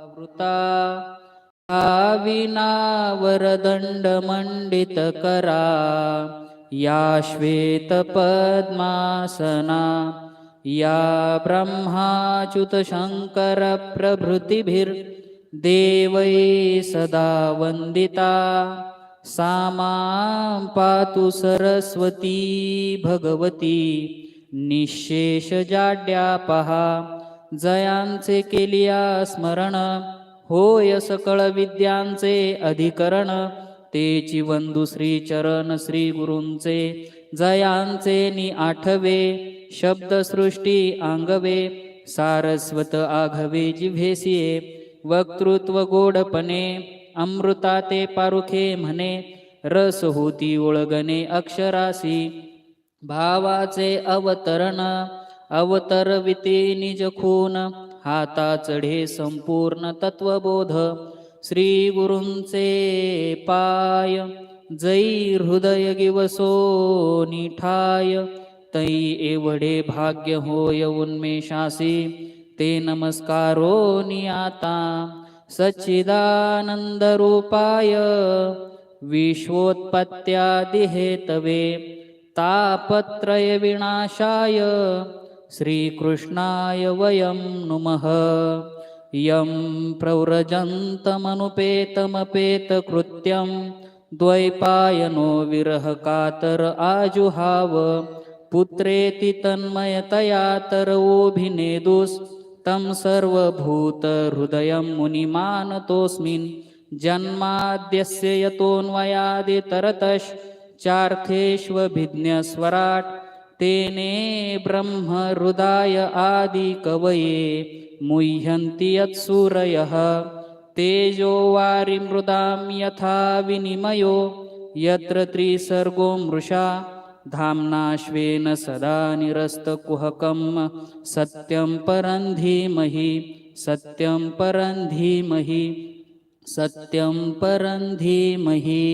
वृता विना वरदण्डमण्डित करा या श्वेतपद्मासना या ब्रह्माच्युतशङ्करप्रभृतिभिर्देवै सदा वन्दिता सा मां पातु सरस्वती भगवती निःशेषजाड्यापहा जयांचे केलिया स्मरण होय सकळ विद्यांचे अधिकरण. ते वंदु श्री चरण श्री गुरूंचे जयांचे नि आठवे शब्दसृष्टी आंगवे सारस्वत आघवे जिभेसिये वक्तृत्व गोडपणे अमृता ते पारुखे म्हणे रस होती ओळगणे अक्षरासी भावाचे अवतरण. अवतरविते निज खून हाता चढे संपूर्ण तत्वबोध. श्री गुरुंचे पाय जै हृदय गिवसो निठाय. तै एवढे भाग्य होय उन्मेषासी ते नमस्कारो नियाता. सच्चिदानंद रूपाय विश्वोत्पत्त्यादिहेतवे तापत्रय विनाशाय श्रीकृष्णाय वयं नुमः। यं प्रव्रजन्तमनुपेतमपेतकृत्यं द्वैपायनो विरहकातर आजुहाव। पुत्रेति तन्मयतया तरवोऽभिनेदुस्। तं सर्वभूतहृदयं मुनिमानतोऽस्मिन्। जन्माद्यस्य यतोऽन्वयादितरतश्चार्थेष्वभिज्ञस्वराट् तेने ब्रह्महृदाय आदिकवये मुह्यन्ति यत्सूरयः तेजो वारिमृदां यथा विनिमयो यत्र त्रिसर्गो मृषा धाम्नाश्वेन सदा निरस्तकुहकं सत्यं परं धीमहि सत्यं परं धीमहि सत्यं परं धीमहि।